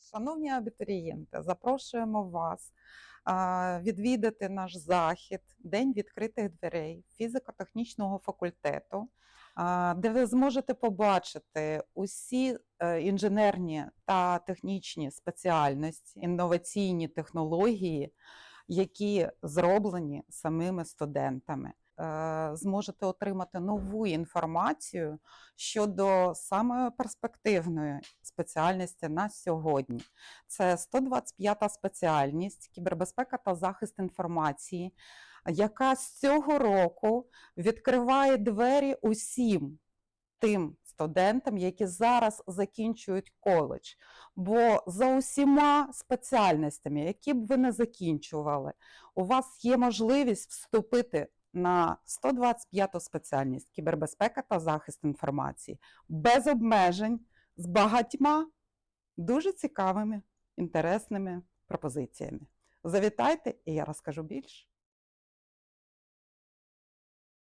Шановні абітурієнти, запрошуємо вас відвідати наш захід День відкритих дверей фізико-технічного факультету, де ви зможете побачити усі е, інженерні та технічні спеціальності, інноваційні технології, які зроблені самими студентами. Е, Зможете отримати нову інформацію щодо самої перспективної спеціальності на сьогодні. Це 125-та спеціальність кібербезпека та захист інформації, яка з цього року відкриває двері усім тим студентам, які зараз закінчують коледж. Бо за усіма спеціальностями, які б ви не закінчували, у вас є можливість вступити на 125-ту спеціальність кібербезпека та захист інформації без обмежень з багатьма дуже цікавими, інтересними пропозиціями. Завітайте, і я розкажу більше.